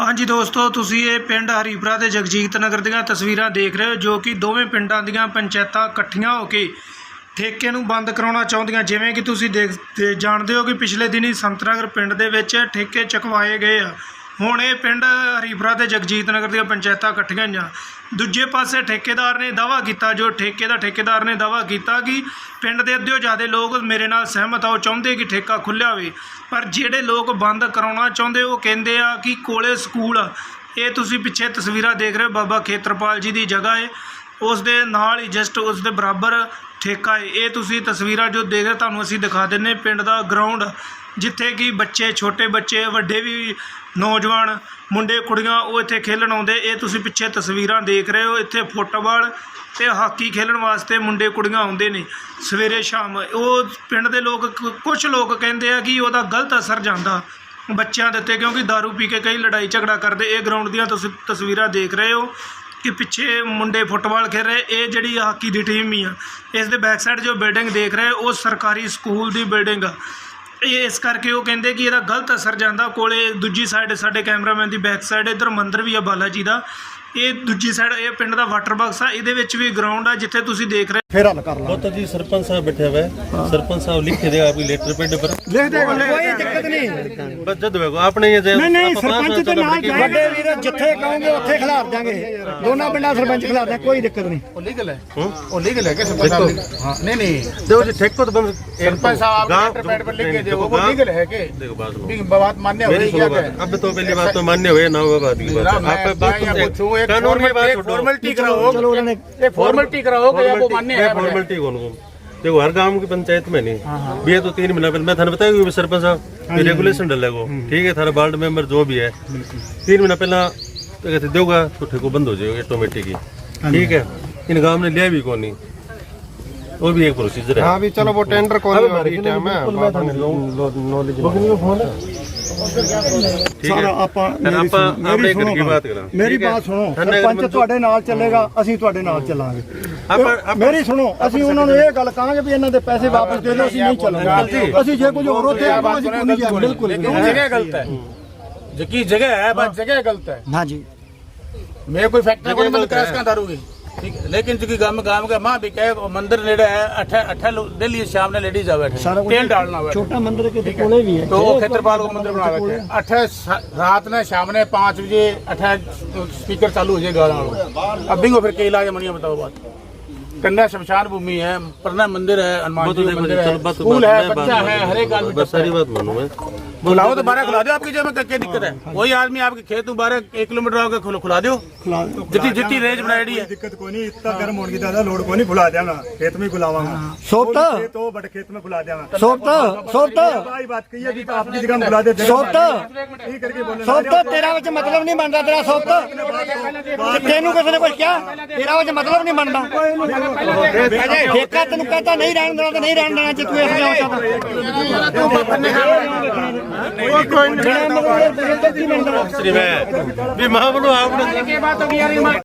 ਹਾਂਜੀ ਦੋਸਤੋ, ਤੁਸੀਂ ਇਹ ਪਿੰਡ ਹਰੀਪੁਰਾ ਤੇ ਜਗਜੀਤ ਨਗਰ ਦੀਆਂ ਤਸਵੀਰਾਂ ਦੇਖ ਰਹੇ ਹੋ, ਜੋ ਕਿ ਦੋਵੇਂ ਪਿੰਡਾਂ ਦੀਆਂ ਪੰਚਾਇਤਾਂ ਇਕੱਠੀਆਂ ਹੋ ਕੇ ਠੇਕੇ ਨੂੰ ਬੰਦ ਕਰਾਉਣਾ ਚਾਹੁੰਦੀਆਂ। ਜਿਵੇਂ ਕਿ ਤੁਸੀਂ ਦੇਖ ਤੇ ਜਾਣਦੇ ਹੋ ਕਿ ਪਿਛਲੇ ਦਿਨੀ ਸੰਤਨਗਰ ਪਿੰਡ ਦੇ ਵਿੱਚ ਠੇਕੇ ਚੁਕਵਾਏ ਗਏ ਆ। ਹੁਣ ਇਹ ਪਿੰਡ ਹਰੀਪੁਰਾ ਤੇ ਜਗਜੀਤ ਨਗਰ ਦੀਆਂ ਪੰਚਾਇਤਾਂ ਇਕੱਠੀਆਂ ਹੋਈਆਂ। ਦੂਜੇ ਪਾਸੇ ਠੇਕੇਦਾਰ ਨੇ ਦਾਵਾ ਕੀਤਾ, ਜੋ ਠੇਕੇ ਦਾ ਠੇਕੇਦਾਰ ਨੇ ਦਾਵਾ ਕੀਤਾ ਕਿ ਪਿੰਡ ਦੇ ਅੱਧਿਓ ਜ਼ਿਆਦਾ ਲੋਕ ਮੇਰੇ ਨਾਲ ਸਹਿਮਤ ਆ, ਉਹ ਚਾਹੁੰਦੇ ਕਿ ਠੇਕਾ ਖੁੱਲਿਆ ਹੋਵੇ। ਪਰ ਜਿਹੜੇ ਲੋਕ ਬੰਦ ਕਰਾਉਣਾ ਚਾਹੁੰਦੇ, ਉਹ ਕਹਿੰਦੇ ਆ ਕਿ ਕੋਲੇ ਸਕੂਲ ਆ। ਇਹ ਤੁਸੀਂ ਪਿੱਛੇ ਤਸਵੀਰਾਂ ਦੇਖ ਰਹੇ ਹੋ, ਬਾਬਾ ਖੇਤਰਪਾਲ ਜੀ ਦੀ ਜਗ੍ਹਾ ਹੈ ਉਸ ਦੇ ਨਾਲ ਹੀ ਜਸਟ ਉਸ ਦੇ ਬਰਾਬਰ ਠੇਕਾ ਹੈ। ਇਹ ਤੁਸੀਂ ਤਸਵੀਰਾਂ ਜੋ ਦੇਖ ਰਹੇ ਤੁਹਾਨੂੰ ਅਸੀਂ ਦਿਖਾ ਦਿੰਨੇ ਪਿੰਡ ਦਾ ਗਰਾਊਂਡ ਜਿੱਥੇ ਕਿ ਬੱਚੇ, ਛੋਟੇ ਬੱਚੇ, ਵੱਡੇ ਵੀ ਨੌਜਵਾਨ ਮੁੰਡੇ, ਕੁੜੀਆਂ ਉਹ ਇੱਥੇ ਖੇਲਣ ਆਉਂਦੇ। ਇਹ ਤੁਸੀਂ ਪਿੱਛੇ ਤਸਵੀਰਾਂ ਦੇਖ ਰਹੇ ਹੋ, ਇੱਥੇ ਫੁੱਟਬਾਲ ਤੇ ਹਾਕੀ ਖੇਲਣ ਵਾਸਤੇ ਮੁੰਡੇ, ਕੁੜੀਆਂ ਆਉਂਦੇ ਨੇ ਸਵੇਰੇ ਸ਼ਾਮ। ਉਹ ਪਿੰਡ ਦੇ ਲੋਕ ਕੁਝ ਲੋਕ ਕਹਿੰਦੇ ਆ ਕਿ ਉਹਦਾ ਗਲਤ ਅਸਰ ਜਾਂਦਾ ਬੱਚਿਆਂ ਦੇ ਉੱਤੇ, ਕਿਉਂਕਿ दारू ਪੀ ਕੇ ਕਈ ਲੜਾਈ ਝਗੜਾ ਕਰਦੇ। ਇਹ ਗਰਾਊਂਡ ਦੀਆਂ ਤੁਸੀਂ ਤਸਵੀਰਾਂ ਦੇਖ ਰਹੇ ਹੋ। ਕਿ ਪਿੱਛੇ ਮੁੰਡੇ ਫੁੱਟਬਾਲ ਖੇਡ ਰਹੇ, ਇਹ ਜਿਹੜੀ ਹਾਕੀ ਦੀ ਟੀਮ ਹੀ ਆ। ਇਸ ਦੇ ਬੈਕ ਸਾਈਡ ਜੋ ਬਿਲਡਿੰਗ ਦੇਖ ਰਹੇ, ਉਹ ਸਰਕਾਰੀ ਸਕੂਲ ਦੀ ਬਿਲਡਿੰਗ ਆ। ਇਹ ਇਸ ਕਰਕੇ ਉਹ ਕਹਿੰਦੇ ਕਿ ਇਹਦਾ ਗਲਤ ਅਸਰ ਜਾਂਦਾ, ਕੋਲੇ ਦੂਜੀ ਸਾਈਡ ਸਾਡੇ ਕੈਮਰਾਮੈਨ ਦੀ ਬੈਕ ਸਾਈਡ ਇੱਧਰ ਮੰਦਿਰ ਵੀ ਆ ਬਾਲਾ ਜੀ ਦਾ। ਇਹ ਦੂਜੀ ਸਾਈਡ ਇਹ ਪਿੰਡ ਦਾ ਵਾਟਰ ਬਾਕਸ ਆ ਇਹਦੇ ਵਿੱਚ ਵੀ ਗਰਾਊਂਡ ਆ ਜਿੱਥੇ ਤੁਸੀਂ ਦੇਖ ਰਹੇ ਫੇਰ ਹੱਲ ਕਰ ਲਾ वो तो जी सरपंच साहब बैठे हुए हैं सरपंच साहब लिख के देगा आपकी लेटर पेड पर ਲਿਖ ਦੇ ਕੋਈ ਦਿੱਕਤ ਨਹੀਂ बस जद होगा आपने ये ਨਹੀਂ ਨਹੀਂ ਸਰਪੰਚ ਤੇ ਨਾਲ ਵੱਡੇ ਵੀਰ ਜਿੱਥੇ ਕਹੋਗੇ ਉੱਥੇ ਖਿਲਾਰ ਦਾਂਗੇ ਦੋਨਾਂ ਪਿੰਡਾਂ ਸਰਪੰਚ ਖਿਲਾਰ ਦਾਂਗੇ ਕੋਈ ਦਿੱਕਤ ਨਹੀਂ ਉਹ ਲੀਗਲ ਹੈ ਉਹ ਲੀਗਲ है क्या सरपंच साहब ने- हाँ नहीं नहीं देखो जी ठेक को तो बंद सरपंच साहब आपने गाँव- लेटर पैड पर लिख के देखो, दो वो गाँव- लीगल है के देखो बात सुनो भी बात मान्य हो मेरी रही सुनो क्या बात अब तो पहली बात तो मान्य हुए ना हुआ बात की बात ना, है मैं- आप बात मैं वो एक कानून की बात फॉर्मेलिटी कराओ चलो उन्होंने ये फॉर्मेलिटी कराओगे आपको मान्य है फॉर्मेलिटी कौन कौन देखो हर गांव की पंचायत में नहीं भी तो तीन महीना पहले मैं थाने बताया सरपंच साहब रेगुलेशन डलेगो ठीक है थारा वार्ड मेंबर जो भी है तीन महीना पहला तो कहते दोगा तो ठेको बंद हो जाएगा ऑटोमेटिक ही ठीक है इन गांव ने लिया भी कौन नहीं वो भी एक प्रोसीजर है हाँ भी चलो वो टेंडर कॉल में नॉलेज ਸਾਰਾ है ਆਪਾਂ ਫਿਰ ਮੇਰੀ ਆਪਾਂ ਸੁਣੋ, ਆਪਣੇ ਮੇਰੀ ਘਰ ਕੀ ਸੁਣੋ ਬਾਤ ਕਰਾਂ। ਮੇਰੀ ਠੀਕ ਹੈ। ਬਾਤ ਸੁਣੋ ਧੰਨੇ ਸਰਪੰਚ ਮੰਤਰੀ- ਤੁਹਾਡੇ ਨਾਲ ਚੱਲੇਗਾ ਅਸੀਂ ਤੁਹਾਡੇ ਨਾਲ ਚੱਲਾਂਗੇ ਆਪਾਂ- ਆਪਾਂ- ਮੇਰੀ ਸੁਣੋ ਅਸੀਂ ਉਹਨਾਂ ਨੂੰ ਇਹ ਗੱਲ ਕਹਾਂਗੇ ਵੀ ਇਹਨਾਂ ਦੇ ਪੈਸੇ ਵਾਪਸ ਦੇ ਦਿਓ ਅਸੀਂ ਨਹੀਂ ਚੱਲਾਂਗੇ ਅਸੀਂ ਜੇ ਕੁਝ ਹੋਰ ਉੱਥੇ ਆਪਾਂ ਅਸੀਂ ਕੋਈ ਨਹੀਂ ਜਾਣਾ ਬਿਲਕੁਲ ਵੀ ਨਹੀਂ। जगह गलत है जिसकी जगह है बस जगह गलत है ਹਾਂਜੀ मैं कोई फैक्ट्री को नहीं बंद करा इसका दारू की ठीक है लेकिन चूंकि गांव गांव का माँ भी कहे मंदिर नेड़े है अठा अठा दे लिए शाम ने लेडीज आवे तेल डालना हुआ छोटा मंदिर के कोने भी है तो वो क्षेत्रपाल को मंदिर बना रखे अठा रात ने शाम ने पाँच बजे अठा स्पीकर चालू हो जाए गाना अभी को फिर केला या मनिया बताओ बात कन्या शमशान भूमि है प्रना मंदिर है हनुमान जी मंदिर है स्कूल है बच्चा है हर एक आदमी सारी बात मानू मैं बुलाओ तो बारह खुला दो आपकी जेब में क्या दिक्कत है वही आदमी आपके खेत में बारह एक किलोमीटर आओगे खुल खुला दो जितनी जितनी रेंज बनाई है दिक्कत को नहीं इतना गर्म होने ज्यादा लोड को नहीं खुला देना खेत में बुलावांगा सोपता तो बट खेत में बुला देना सोपता सोपता भाई बात कही है तो आपकी जगह बुला देते सोपता सोपता तेरा वच मतलब नहीं बनता तेरा सोपता तेनू किसी ने कुछ क्या तेरा वच मतलब नहीं बनता ठेका तेन कहता नहीं रहने देना तो नहीं रहने देना जी तू ऐसे ਕੋਈ ਨਹੀਂ। ਮੈਂ ਵੀ ਮਾਂ ਬੋਲੋ ਆਪ ਨੇ ਕੀ ਬਾਤ ਹੋ ਗਈ ਯਾਰ